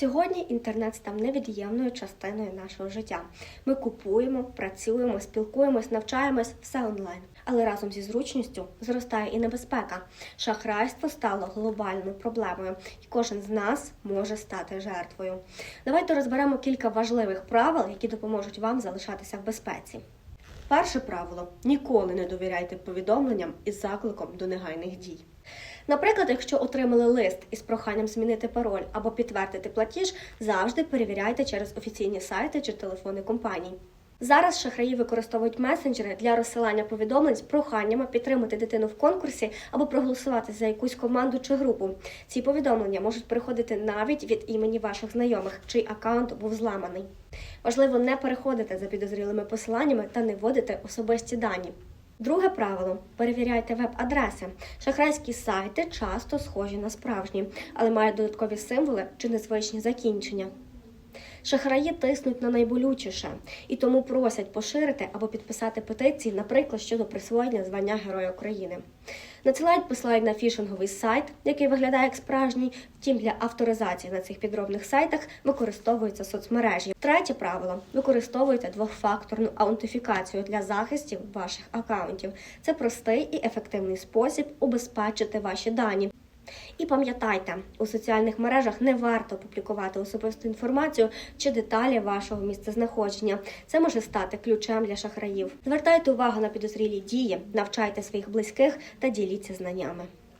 Сьогодні інтернет став невід'ємною частиною нашого життя. Ми купуємо, працюємо, спілкуємось, навчаємось все онлайн. Але разом зі зручністю зростає і небезпека. Шахрайство стало глобальною проблемою, і кожен з нас може стати жертвою. Давайте розберемо кілька важливих правил, які допоможуть вам залишатися в безпеці. Перше правило: ніколи не довіряйте повідомленням із закликом до негайних дій. Наприклад, якщо отримали лист із проханням змінити пароль або підтвердити платіж, завжди перевіряйте через офіційні сайти чи телефони компаній. Зараз шахраї використовують месенджери для розсилання повідомлень з проханнями підтримати дитину в конкурсі або проголосувати за якусь команду чи групу. Ці повідомлення можуть приходити навіть від імені ваших знайомих, чий аккаунт був зламаний. Важливо не переходити за підозрілими посиланнями та не вводити особисті дані. Друге правило перевіряйте веб-адреси. Шахрайські сайти часто схожі на справжні, але мають додаткові символи чи незвичні закінчення. Шахраї тиснуть на найболючіше і тому просять поширити або підписати петиції, наприклад, щодо присвоєння звання Героя України. Надсилають посилання на фішинговий сайт, який виглядає як справжній. Втім, для авторизації на цих підробних сайтах використовуються соцмережі. Третє правило: використовуйте двохфакторну аутентифікацію для захистів ваших акаунтів. Це простий і ефективний спосіб убезпечити ваші дані. І пам'ятайте, у соціальних мережах не варто публікувати особисту інформацію чи деталі вашого місцезнаходження. Це може стати ключем для шахраїв. Звертайте увагу на підозрілі дії, навчайте своїх близьких та діліться знаннями.